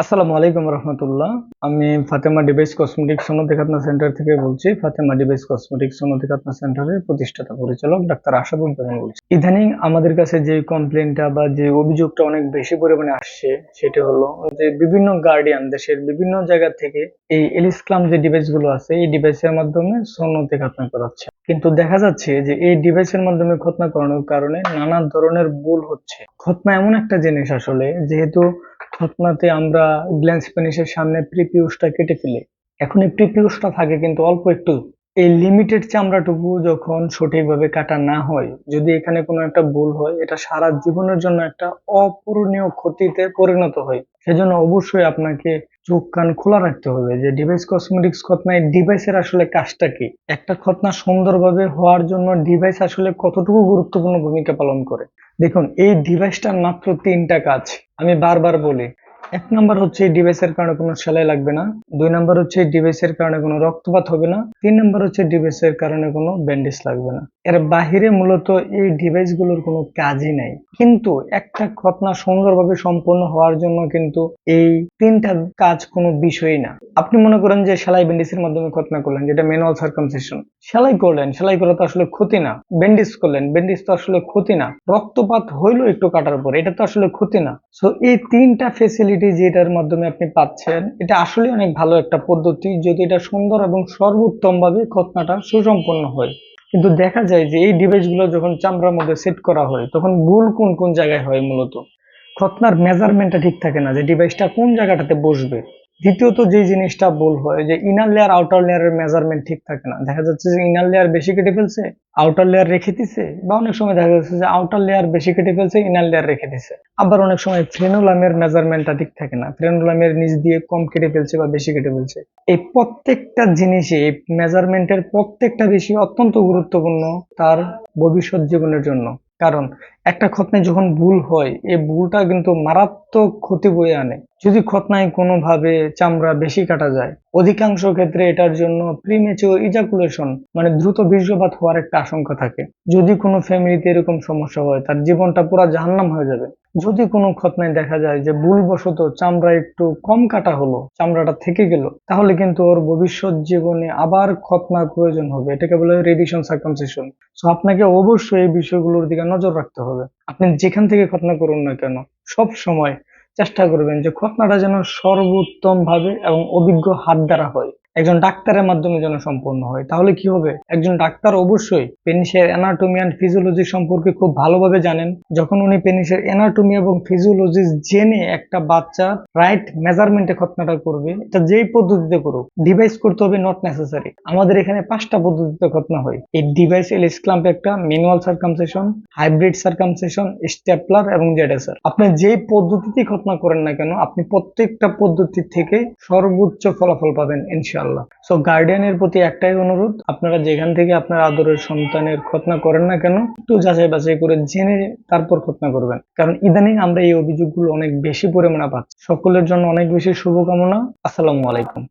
আসসালামু আলাইকুম রহমতুল্লাহ। আমি ফাতেমা ডিভাইস কসমেটিক্স সনদী সেন্টার থেকে বলছি। ফাতেমা ডিভাইস কসমেটিক্স সনদী সেন্টারের প্রতিষ্ঠাতা, পরিচালক ডাক্তার আশাদুজ্জামান বলছি। ইদানিং আমাদের কাছে যে কমপ্লেনটা বা যে অভিযোগটা অনেক বেশি পরিমাণে আসছে, সেটা হলো যে বিভিন্ন গার্ডিয়ান দেশের বিভিন্ন জায়গা থেকে এই এলিসক্লাম যে ডিভাইসগুলো আছে, এই ডিভাইসের মাধ্যমে সন্নতি খাতনা করাচ্ছে। কিন্তু দেখা যাচ্ছে যে এই ডিভাইসের মাধ্যমে খতনা করানোর কারণে নানা ধরনের ভুল হচ্ছে। খতনা এমন একটা জিনিস আসলে, যেহেতু খতনাতে আমরা গ্ল্যান্স পেনিসের সামনে প্রিপিউসটা কেটে ফেলি। এখন এই প্রিপিউসটা থাকে কিন্তু অল্প একটু। এই লিমিটেড চামড়াটুকু যখন সঠিকভাবে কাটা না হয়, যদি এখানে কোনো একটা ভুল হয়, এটা সারা জীবনের জন্য একটা অপূরণীয় ক্ষতিতে পরিণত হয়। সেজন্য অবশ্যই আপনাকে চোখ কান খোলা রাখতে হবে যে ডিভাইস কসমেটিক্স খতনায় ডিভাইসের আসলে কাজটা কি? একটা খতনা সুন্দরভাবে হওয়ার জন্য ডিভাইস আসলে কতটুকু গুরুত্বপূর্ণ ভূমিকা পালন করে? দেখুন, এই ডিভাইসটার মাত্র তিনটা কাজ। আমি বারবার বলি এক নাম্বার হচ্ছে এই ডিভাইসের কারণে কোনো সেলাই লাগবে না। দুই নাম্বার হচ্ছে এই ডিভাইসের কারণে কোনো রক্তপাত হবে না। তিন নাম্বার হচ্ছে ডিভাইসের কারণে কোনো ব্যান্ডেজ লাগবে না। এর বাহিরে মূলত এই ডিভাইসগুলোর কোনো কাজই নাই। কিন্তু একটা ঘটনা সুন্দরভাবে সম্পন্ন হওয়ার জন্য কিন্তু এই তিনটা কাজ কোনো বিষয়ই না। আপনি মনে করেন যে সেলাই ব্যান্ডেজের মাধ্যমে ঘটনা করলেন, যেটা ম্যানুয়াল সার্কামসেশন সেলাই করলেন, সেলাই করা তো আসলে ক্ষতি না। ব্যান্ডেজ করলেন ব্যান্ডেজ তো আসলে ক্ষতি না। রক্তপাত হইল একটু কাটার পর, এটা তো আসলে ক্ষতি না। সো এই তিনটা ফেসিলিটি যেটার মাধ্যমে আপনি পাচ্ছেন, এটা আসলে অনেক ভালো একটা পদ্ধতি যদি এটা সুন্দর এবং সর্বোত্তম ভাবে ঘটনাটা সুসম্পন্ন হয়। কিন্তু দেখা যায় যে এই ডিভাইসগুলো যখন চামড়ার মধ্যে সেট করা হয়, তখন ভুল কোন কোন জায়গায় হয় মূলত? খতনার মেজারমেন্টটা ঠিক থাকে না যে ডিভাইসটা কোন জায়গাটাতে বসবে। দ্বিতীয়ত যে জিনিসটা ভুল হয়, যে ইনার লেয়ার আউটার লেয়ারের মেজারমেন্ট ঠিক থাকে না। দেখা যাচ্ছে যে ইনার লেয়ার বেশি কেটে ফেলছে আউটার লেয়ার রেখে দিছে, বা অনেক সময় দেখা যাচ্ছে যে আউটার লেয়ার বেশি কেটে ফেলছে ইনার লেয়ার রেখে দিছে। আবার অনেক সময় ফ্রেনোলামের মেজারমেন্টটা ঠিক থাকে না। ফ্রেনোলামের নিচ দিয়ে কম কেটে ফেলছে বা বেশি কেটে ফেলছে। এই প্রত্যেকটা জিনিসই, এই মেজারমেন্টের প্রত্যেকটা বিষয় অত্যন্ত গুরুত্বপূর্ণ তার ভবিষ্যৎ জীবনের জন্য। কারণ একটা খতনায় যখন ভুল হয়, এই ভুলটা কিন্তু মারাত্মক ক্ষতি বয়ে আনে। যদি খতনায় কোনোভাবে চামড়া বেশি কাটা যায়, অধিকাংশ ক্ষেত্রে এটার জন্য প্রিমেচিওর ইজাকুলেশন মানে দ্রুত বীর্যপাত হওয়ার একটা আশঙ্কা থাকে। যদি কোনো ফ্যামিলিতে এরকম সমস্যা হয়, তার জীবনটা পুরো জাহান্নাম হয়ে যাবে। যদি কোনো খতনায় দেখা যায় যে ভুলবশত চামড়া একটু কম কাটা হলো, চামড়াটা থেকে গেল, তাহলে কিন্তু ওর ভবিষ্যৎ জীবনে আবার খতনার প্রয়োজন হবে। এটাকে বলে রেডিয়েশন সার্কামসেশন সো আপনাকে অবশ্যই এই বিষয়গুলোর দিকে নজর রাখতে হবে। আপনি যেখান থেকে খতনা করুন না কেন, সব সময় চেষ্টা করবেন যে খতনাটা যেন সর্বোত্তম ভাবে এবং অভিজ্ঞ হাত দ্বারা হয়। একজন ডাক্তারের মাধ্যমে যেন সম্পন্ন হয়। তাহলে কি হবে? একজন ডাক্তার অবশ্যই পেনিসের অ্যানাটমি অ্যান্ড ফিজিওলজি সম্পর্কে খুব ভালোভাবে জানেন। যখন উনি পেনিসের অ্যানাটমি এবং ফিজিওলজি জেনে একটা বাচ্চা রাইট মেজারমেন্টে খতনাটা করবে, এটা যেই পদ্ধতিতে করুক ডিভাইস করতে হবে নট নেসেসারি আমাদের এখানে পাঁচটা পদ্ধতিতে খতনা হয়। এই ডিভাইস এলিস ক্লাম্প একটা manual circumcision hybrid circumcision stapler এবং জেডেসার আপনি যেই পদ্ধতিতেই খতনা করেন না কেন, আপনি প্রত্যেকটা পদ্ধতি থেকে সর্বোচ্চ ফলাফল পাবেন, ইনশাআল্লাহ। ইনশাআল্লাহ। সো গার্ডিয়ানের প্রতি একটাই অনুরোধ, আপনারা যেখান থেকে আপনার আদরের সন্তানের খতনা করেন না কেন, একটু যাচাই বাছাই করে জেনে তারপর খতনা করবেন। কারণ ইদানিং আমরা এই অভিযোগগুলো অনেক বেশি পরিমাণে পাচ্ছি। সকলের জন্য অনেক বেশি শুভকামনা। আসসালামু আলাইকুম।